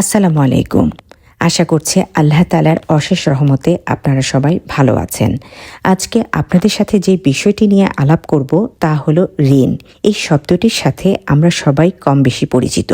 আসসালামু আলাইকুম। আশা করছি আল্লাহ তালার অশেষ রহমতে আপনারা সবাই ভালো আছেন। আজকে আপনাদের সাথে যে বিষয়টি নিয়ে আলাপ করব তা হলো ঋণ। এই শব্দটির সাথে আমরা সবাই কম বেশি পরিচিত।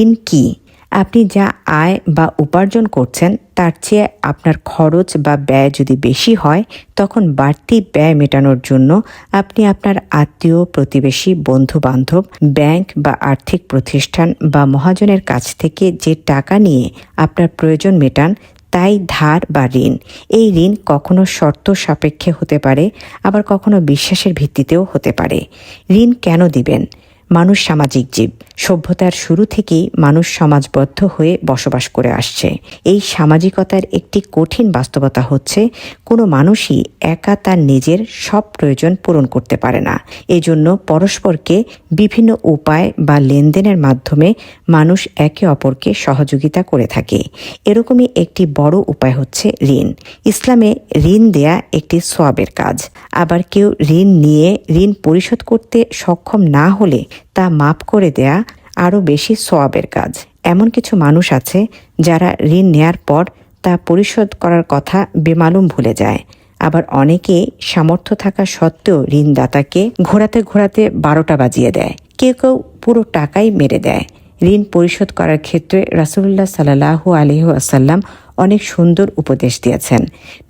ঋণ কি? আপনি যা আয় বা উপার্জন করছেন, তার চেয়ে আপনার খরচ বা ব্যয় যদি বেশি হয়, তখন বাড়তি ব্যয় মেটানোর জন্য আপনি আপনার আত্মীয়, প্রতিবেশী বন্ধু বান্ধব ব্যাংক বা আর্থিক প্রতিষ্ঠান বা মহাজনের কাছ থেকে যে টাকা নিয়ে আপনার প্রয়োজন মেটান, তাই ধার বা ঋণ। এই ঋণ কখনো শর্ত সাপেক্ষে হতে পারে, আবার কখনো বিশ্বাসের ভিত্তিতেও হতে পারে। ঋণ কেন দিবেন? মানুষ সামাজিক জীব। সভ্যতার শুরু থেকেই মানুষ সমাজবদ্ধ হয়ে বসবাস করে আসছে। এই সামাজিকতার একটি কঠিন বাস্তবতা হচ্ছে, কোনো মানুষই একা তার নিজের সব প্রয়োজন পূরণ করতে পারে না। এজন্য পরস্পরকে বিভিন্ন উপায় বা লেনদেনের মাধ্যমে মানুষ একে অপরকে সহযোগিতা করে থাকে। এরকমই একটি বড় উপায় হচ্ছে ঋণ। ইসলামে ঋণ দেয়া একটি সোয়াবের কাজ। আবার কেউ ঋণ নিয়ে ঋণ পরিশোধ করতে সক্ষম না হলে তা মাফ করে দেয়া আরও বেশি সোয়াবের কাজ। এমন কিছু মানুষ আছে যারা ঋণ নেয়ার পর তা পরিশোধ করার কথা বেমালুম ভুলে যায়। আবার অনেকে সামর্থ্য থাকা সত্ত্বেও ঋণদাতাকে ঘোরাতে ঘোরাতে বারোটা বাজিয়ে দেয়। কেউ কেউ পুরো টাকাই মেরে দেয়। ঋণ পরিশোধ করার ক্ষেত্রে রাসুল্লাহ সাল্লাহু আলহু আসাল্লাম অনেক সুন্দর উপদেশ দিয়েছেন।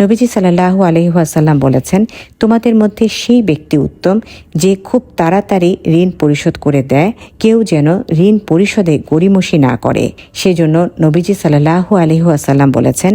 নবীজি সাল্লাহু আলহিহাসাল্লাম বলেছেন, তোমাদের মধ্যে সেই ব্যক্তি উত্তম যে খুব তাড়াতাড়ি ঋণ পরিশোধ করে দেয়, কেউ যেন ঋণ পরিশোধে গড়িমসি না করে। সেজন্য নবীজি সাল্লাহু আলহিহাসাল্লাম বলেছেন,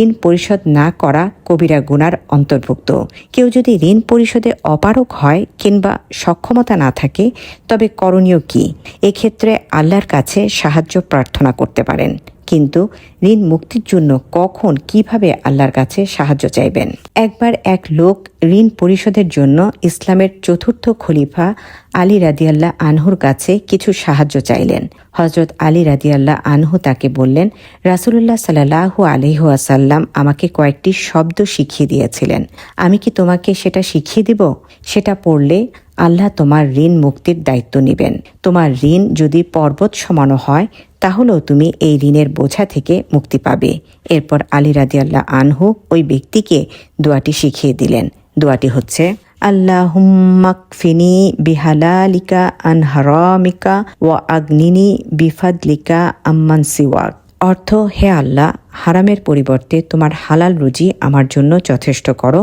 ঋণ পরিশোধ না করা কবিরা গুনার অন্তর্ভুক্ত। কেউ যদি ঋণ পরিশোধে অপারক হয় কিংবা সক্ষমতা না থাকে, তবে করণীয় কি? এক্ষেত্রে আল্লাহর কাছে সাহায্য প্রার্থনা করতে পারেন। কিন্তু ঋণ মুক্তির জন্য কখন, কীভাবে আল্লাহর কাছে সাহায্য চাইবেন? একবার এক লোক ঋণ পরিশোধের জন্য ইসলামের চতুর্থ খলিফা আলী রাদিয়াল্লাহ আনহুর কাছে কিছু সাহায্য চাইলেন। হজরত আলী রাদিয়াল্লাহ আনহু তাকে বললেন রাসুল্লাহ সাল্লাহু আলহাসাল্লাম আমাকে কয়েকটি শব্দ শিখিয়ে দিয়েছিলেন। আমি কি তোমাকে সেটা শিখিয়ে দিব? সেটা পড়লে আল্লাহ তোমার ঋণ মুক্তির দায়িত্ব নেবেন। তোমার ঋণ যদি পর্বত সমানো হয়, তাহলেও তুমি এই ঋণের বোঝা থেকে মুক্তি পাবে। এরপর আলী রাদিয়াল্লাহ আনহু ওই ব্যক্তিকে দোয়াটি শিখিয়ে দিলেন। দোয়াটি হচ্ছে আল্লাহুম্মাকফিনি বিহালালিকা আন ওয়া আগ্নিনি বিফাদলিকা আম্মান সিওয়াক। অর্থ, হে আল্লাহ হারামের পরিবর্তে তোমার হালাল রুজি আমার জন্য যথেষ্ট করো,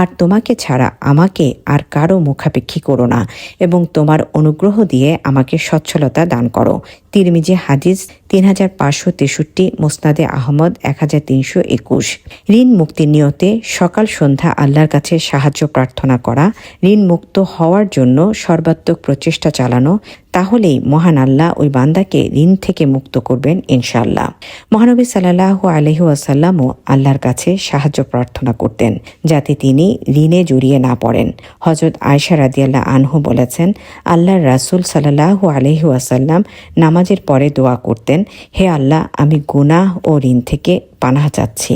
আর তোমাকে ছাড়া আমাকে আর কারও মুখাপেক্ষী করো না, এবং তোমার অনুগ্রহ দিয়ে আমাকে সচ্ছলতা দান করো। তিরমিজে হাদিস তিন হাজার পাঁচশো তেষট্টি, মোসনাদে আহমদ এক হাজার তিনশো একুশ। ঋণ মুক্তির নিয়তে সকাল সন্ধ্যা আল্লাহর কাছে সাহায্য প্রার্থনা করা, ঋণ মুক্ত হওয়ার জন্য সর্বাত্মক প্রচেষ্টা চালানো, তাহলেই মহান আল্লাহ ওই বান্দাকে ঋণ থেকে মুক্ত করবেন ইনশাল্লাহ মহানবী সাল্লাহ আলহু আসাল্লামও আল্লাহর কাছে সাহায্য প্রার্থনা করতেন, যাতে তিনি ঋণে জড়িয়ে না পড়েন। হজরত আয়সা রাদিয়াল্লাহ আনহু বলেছেন, আল্লাহর রাসুল সাল্লাহু আলহু আসাল্লাম নামাজের পরে দোয়া করতেন, হে আল্লাহ, আমি গুনাহ ও ঋণ থেকে পানাহ চাচ্ছি।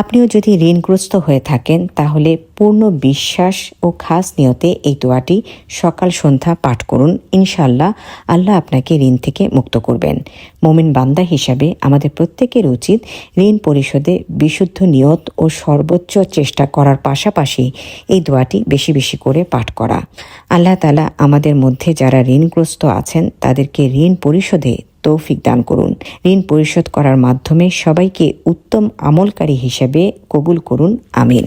আপনিও যদি ঋণগ্রস্ত হয়ে থাকেন, তাহলে পূর্ণ বিশ্বাস ও খাস নিয়তে এই দোয়াটি সকাল সন্ধ্যা পাঠ করুন। ইনশাল্লাহ আল্লাহ আপনাকে ঋণ থেকে মুক্ত করবেন। মোমিন বান্দা হিসাবে আমাদের প্রত্যেকের উচিত ঋণ পরিশোধে বিশুদ্ধ নিয়ত ও সর্বোচ্চ চেষ্টা করার পাশাপাশি এই দোয়াটি বেশি বেশি করে পাঠ করা। আল্লাহ তালা আমাদের মধ্যে যারা ঋণগ্রস্ত আছেন, তাদেরকে ঋণ পরিশোধে তৌফিক দান করুন। ঋণ পরিশোধ করার মাধ্যমে সবাইকে উত্তম আমলকারী হিসেবে কবুল করুন। আমিন।